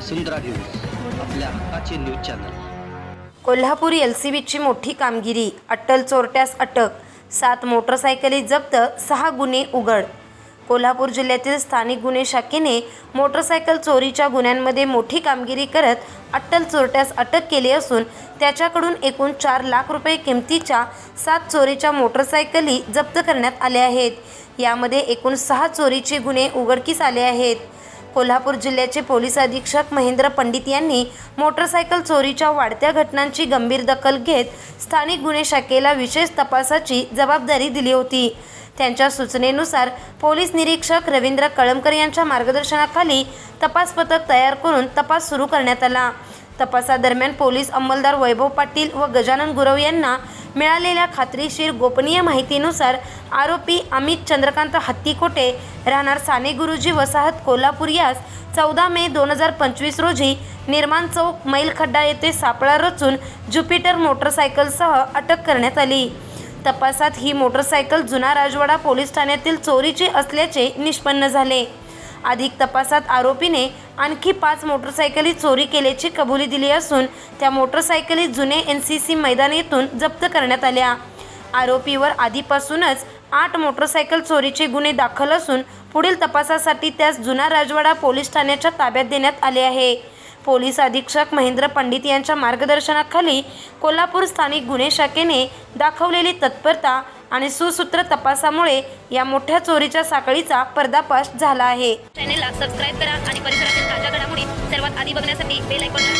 वसुंधरा news आपल्या हक्काचे news channel. Kolhapur L C बीची मोठी कामगिरी अट्टल चोरट्यास अटक सात मोटरसायकली जप्त सहा गुन्हे उघड. कोल्हापूर जिल्ह्यातील स्थानिक गुन्हे शाखेने मोटरसायकल चोरीच्या गुन्ह्यांमध्ये मोठी कामगिरी करत अट्टल चोरट्यास अटक केली असून त्याच्याकडून एकूण चार लाख रुपये किमतीच्या सात चोरीच्या मोटरसायकली जप्त करण्यात आल्या आहेत. यामध्ये एकूण सहा चोरीचे गुन्हे उघडकीस आले आहेत. कोल्हापूर जिल्ह्याचे पोलीस अधीक्षक महेंद्र पंडित यांनी मोटरसायकल चोरीच्या वाढत्या घटनांची गंभीर दखल घेत स्थानिक गुन्हे शाखेला विशेष तपासाची जबाबदारी दिली होती. त्यांच्या सूचनेनुसार पोलीस निरीक्षक रवींद्र कळमकर यांच्या मार्गदर्शनाखाली तपास पथक तयार करून तपास सुरू करण्यात आला. तपासादरम्यान पोलीस अंमलदार वैभव पाटील व गजानन गुरव यांना मिळालेल्या खात्रीशीर गोपनीय माहितीनुसार आरोपी अमित चंद्रकांत हत्तीकोटे राहणार साने गुरुजी वसाहत कोल्हापूर यास चौदा मे दोन हजार पंचवीस रोजी निर्माण चौक मैलखड्डा येथे सापळा रचून ज्युपिटर मोटरसायकलसह अटक करण्यात आली. तपासात ही मोटरसायकल जुना राजवाडा पोलीस ठाण्यातील चोरीची असल्याचे निष्पन्न झाले. अधिक तपासात आरोपीने आणखी पाच मोटरसायकली चोरी केल्याची कबुली दिली असून त्या मोटरसायकली जुने एन सी सी मैदान येथून जप्त करण्यात आल्या. आरोपीवर आधीपासूनच आठ मोटरसायकल चोरीचे गुन्हे दाखल असून पुढील तपासासाठी त्यास जुना राजवाडा पोलीस ठाण्याच्या ताब्यात देण्यात आले आहे. पोलीस अधीक्षक महेंद्र पंडित यांच्या मार्गदर्शनाखाली कोल्हापूर स्थानिक गुन्हे शाखेने दाखवलेली तत्परता आणि सुसूत्र तपासामुळे या मोठ्या चोरीच्या साखळीचा पर्दाफाश झाला आहे. चॅनेलला सबस्क्राईब करा आणि परिसरातील ताज्या घडामोडी सर्वात आधी बघण्यासाठी बेल आयकॉनला